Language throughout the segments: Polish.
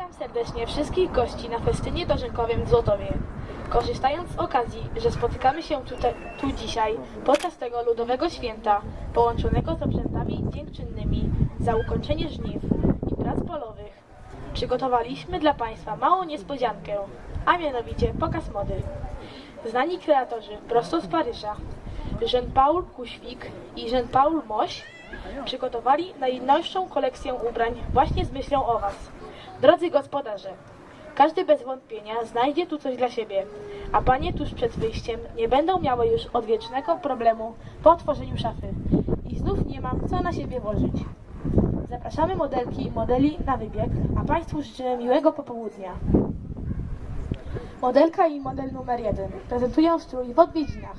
Witam serdecznie wszystkich gości na festynie dożynkowym w Złotowie. Korzystając z okazji, że spotykamy się tutaj, tu dzisiaj podczas tego ludowego święta, połączonego z obrzędami dziękczynnymi za ukończenie żniw i prac polowych, przygotowaliśmy dla Państwa małą niespodziankę, a mianowicie pokaz mody. Znani kreatorzy prosto z Paryża, Jean-Paul Kuświk i Jean-Paul Moś przygotowali najnowszą kolekcję ubrań właśnie z myślą o Was. Drodzy gospodarze, każdy bez wątpienia znajdzie tu coś dla siebie, a panie tuż przed wyjściem nie będą miały już odwiecznego problemu po otworzeniu szafy i znów nie mam co na siebie włożyć. Zapraszamy modelki i modeli na wybieg, a Państwu życzymy miłego popołudnia. Modelka i model numer jeden prezentują strój w odwiedzinach.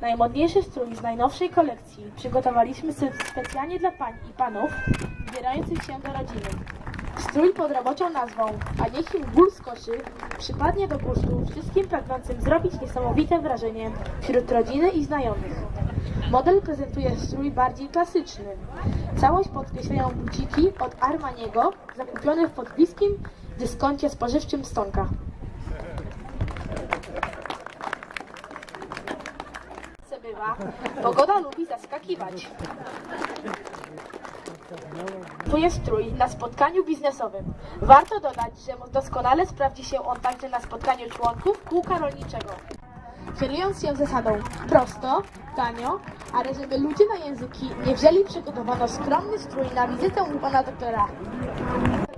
Najmodniejszy strój z najnowszej kolekcji przygotowaliśmy spe- specjalnie dla pań i panów wybierających się do rodziny. Strój pod roboczą nazwą A niech im ból skoczy przypadnie do gustu wszystkim pragnącym zrobić niesamowite wrażenie wśród rodziny i znajomych. Model prezentuje strój bardziej klasyczny. Całość podkreślają buciki od Armaniego zakupione w podbliskim dyskoncie spożywczym Stonka. Pogoda lubi zaskakiwać. Jest strój na spotkaniu biznesowym. Warto dodać, że doskonale sprawdzi się on także na spotkaniu członków kółka rolniczego. Kierując się zasadą prosto, tanio, ale żeby ludzie na języki nie wzięli, przygotowano skromny strój na wizytę u pana doktora.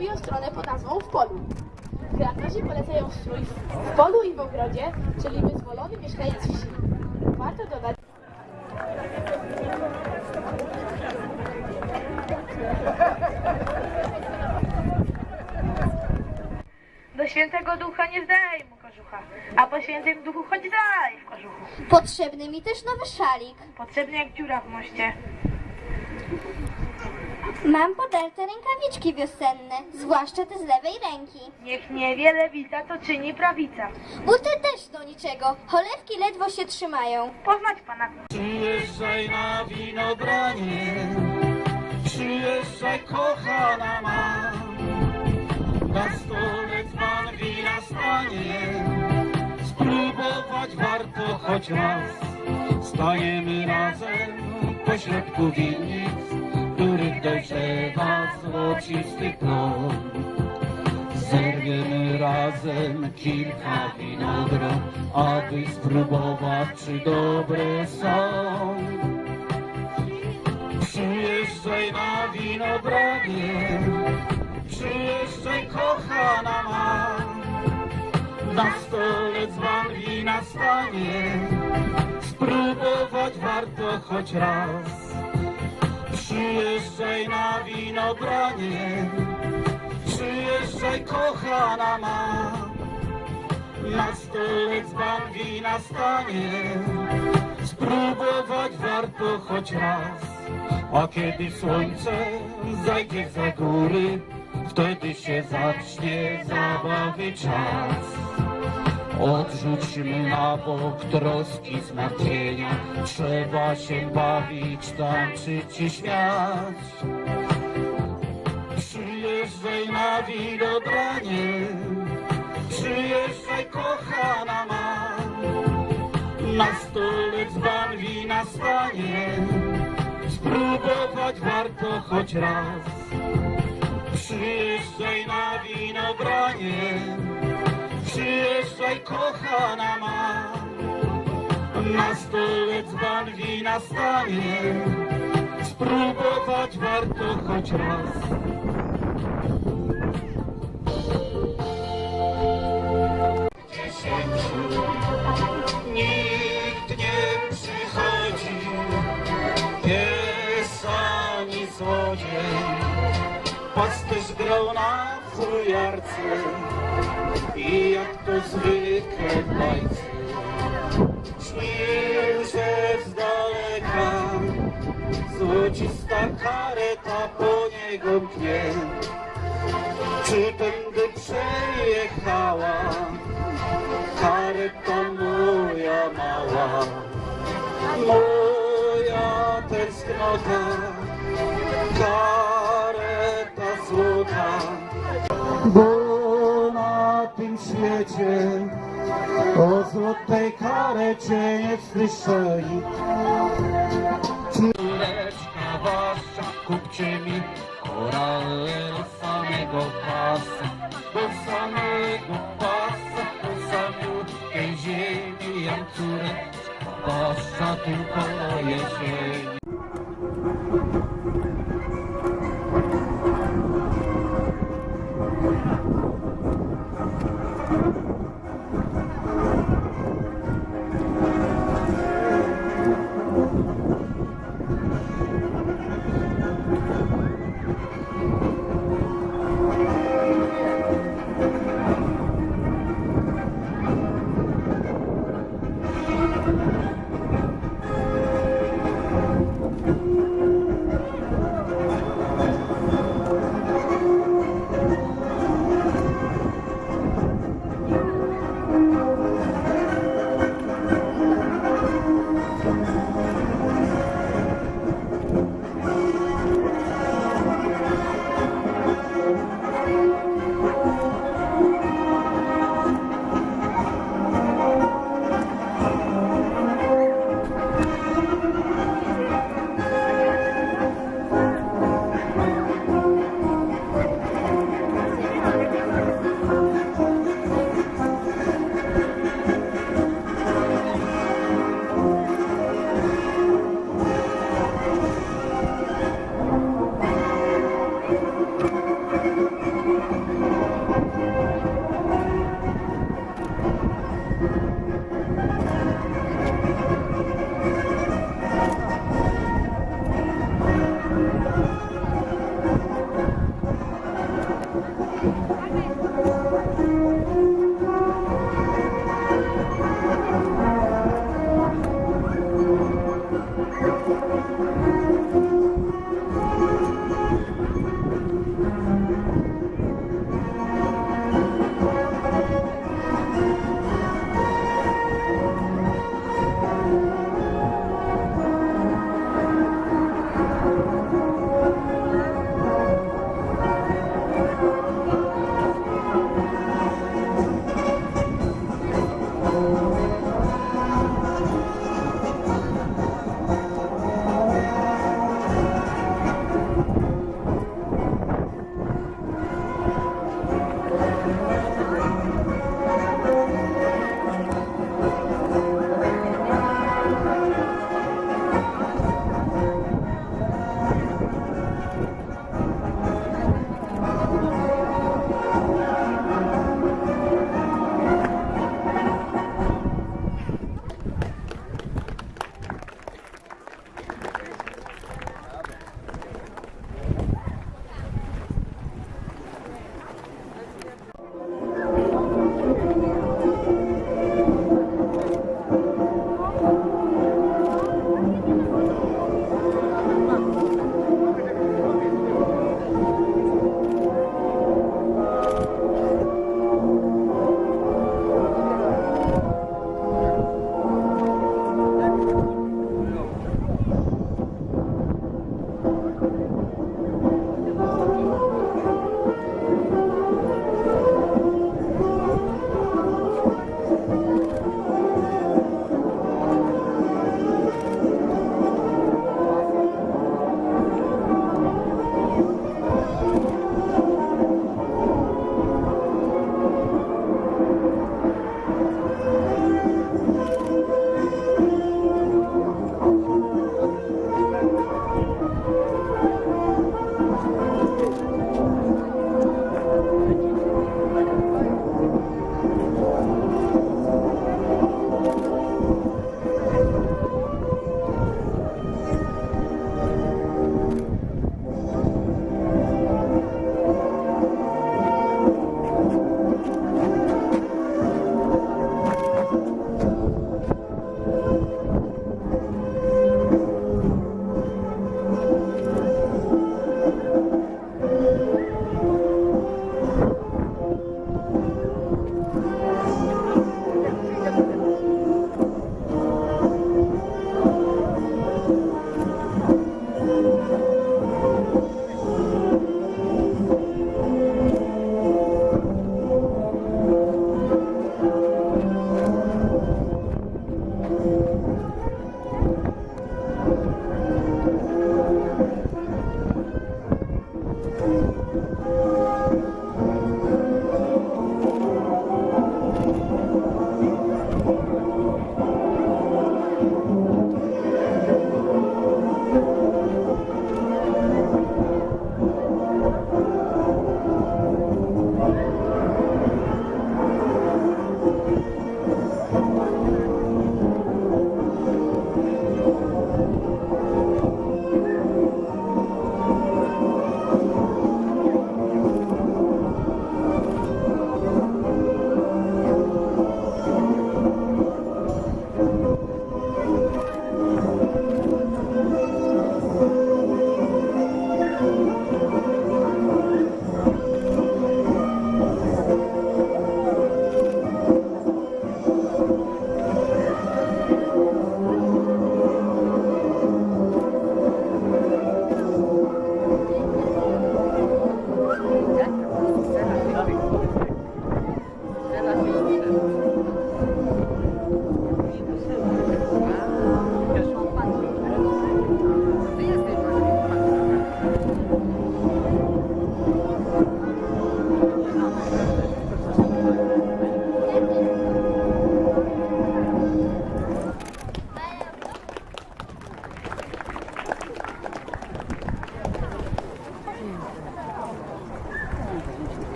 Prezentują stronę pod nazwą w polu. Kreatorzy polecają strój w polu i w ogrodzie, czyli wyzwolony mieszkaniec wsi. Świętego ducha nie zdaj mu kożucha, a po świętym duchu chodź dalej w kożuchu. Potrzebny mi też nowy szalik. Potrzebny jak dziura w moście. Mam podarte rękawiczki wiosenne, zwłaszcza te z lewej ręki. Niech niewiele wita, to czyni prawica. Buty też do niczego, cholewki ledwo się trzymają. Poznać pana. Przyjeżdżaj na winobranie, przyjeżdżaj kochana ma. Na stole dzban stanie, spróbować warto choć raz. Stajemy razem pośrodku winnic, których dojrzewa złocisty plon. Zerwiemy razem kilka winogron, aby spróbować, czy dobre są. Przyjeżdżaj na winobranie, stanie, spróbować warto choć raz. Przyjeżdżaj na winobranie, Przyjeżdżaj kochana ma. Na stole dzban wina stanie. Spróbować warto choć raz. A kiedy słońce zajdzie za góry Wtedy się zacznie zabawy czas Odrzućmy na bok troski zmartwienia. Trzeba się bawić, tańczyć i śmiać. Przyjeżdżaj na winobranie, przyjeżdżaj kochana ma. Na stole dzban wina stanie, spróbować warto choć raz. Przyjeżdżaj na winobranie, przyjeżdżaj kochana ma. Na stole dzban wina stanie, spróbować warto choć raz. dziesięciu nikt nie przychodzi, pies ani złodziej, pasterz grał fujarce i jak to zwykle w bajce, śnił się z daleka, złocista kareta po niego pnie. Czy będę przejechała kareta moja mała, moja tęsknota, kareta bo na tym świecie o złotej karecie nie słyszeli. Córeczka wasza, kupcie mi korale do samego pasa, do samego pasa, do samiutkiej ziemi, jam córeczka wasza tylko na jesieni.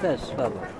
Też słabo.